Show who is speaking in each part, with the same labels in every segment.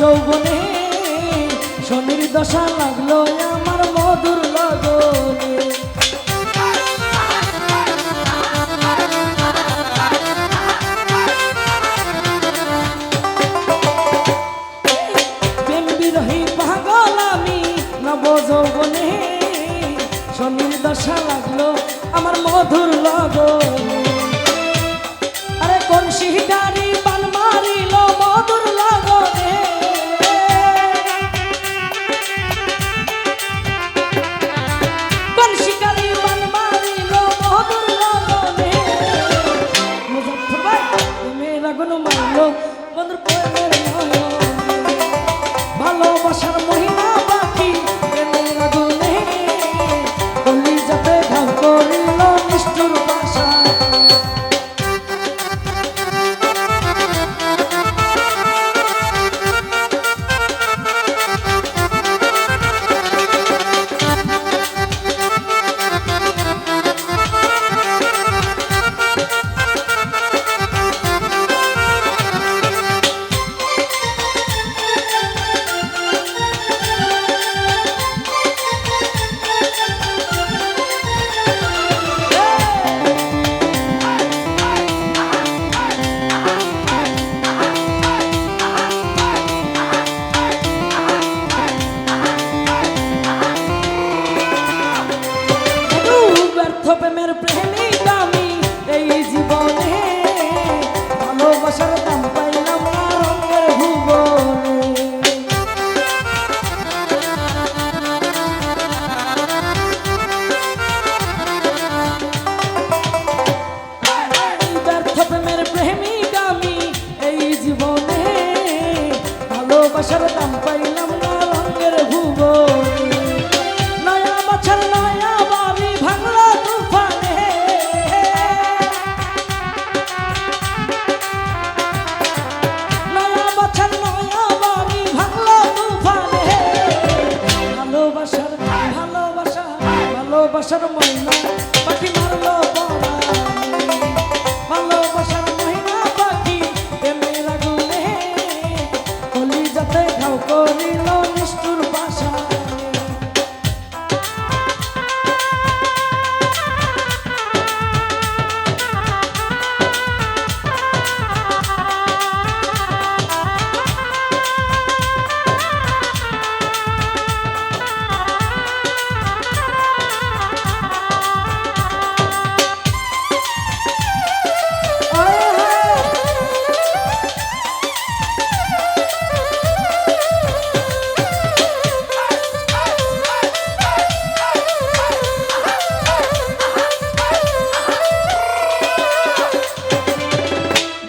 Speaker 1: যৌবনে শনির দশা লাগল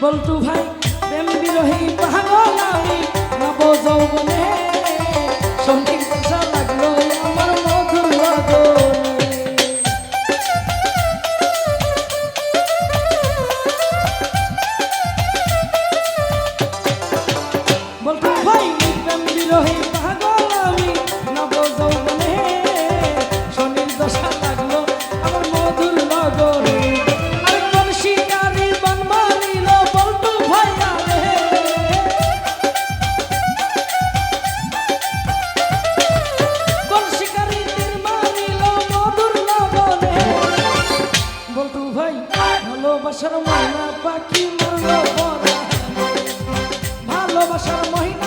Speaker 1: বলটু ভাই, প্রেম বিরোহী পাগল আমি নব যৌবনে সংকীর্ণ লাগল আমার মধুর লগনে বলটু ভাই, প্রেম বিরোহী পাগল আমি নব যৌবনে ভালোবাসার মহিনা পাখি ভালোবাসার মহিনা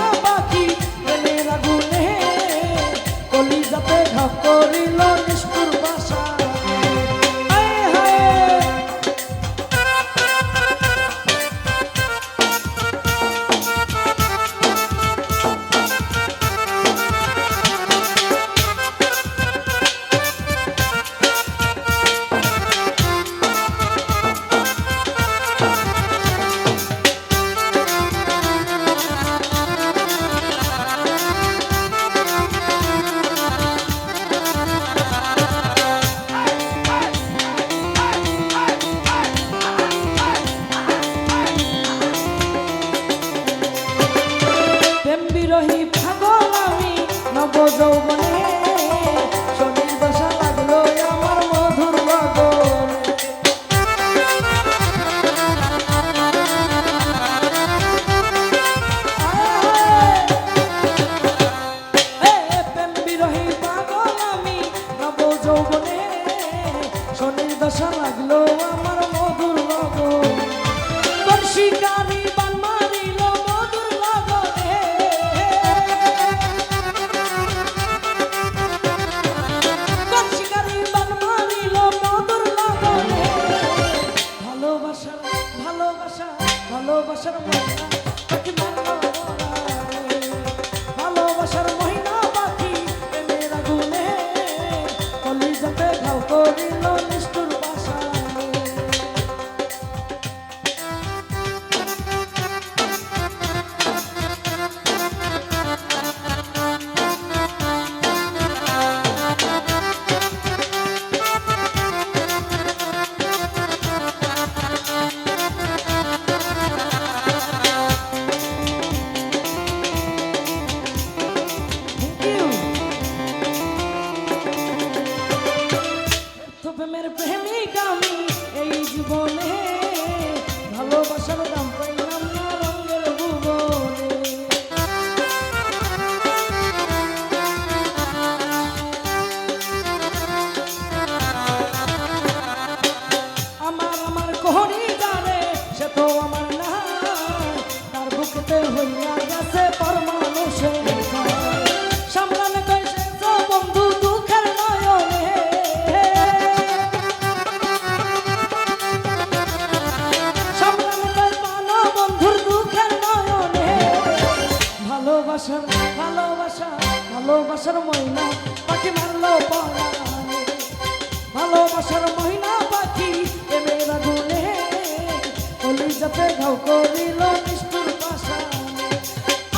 Speaker 1: যাতে ঘাও করিল নিষ্ঠুর বাসা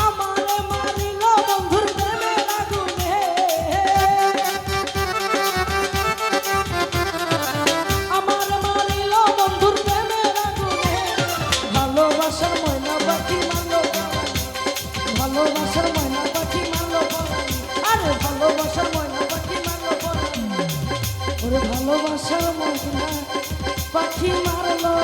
Speaker 1: আমারে মারিল বন্ধুর প্রেমে আগুনে। আমার মারিল বন্ধুর প্রেমে আগুনে। ভালোবাসার ময়না পাখি মারলো ভালোবাসার ময়না পাখি মারলো আরে ভালোবাসার ময়না পাখি মারলো ওরে ভালোবাসার ময়না পাখি মারলো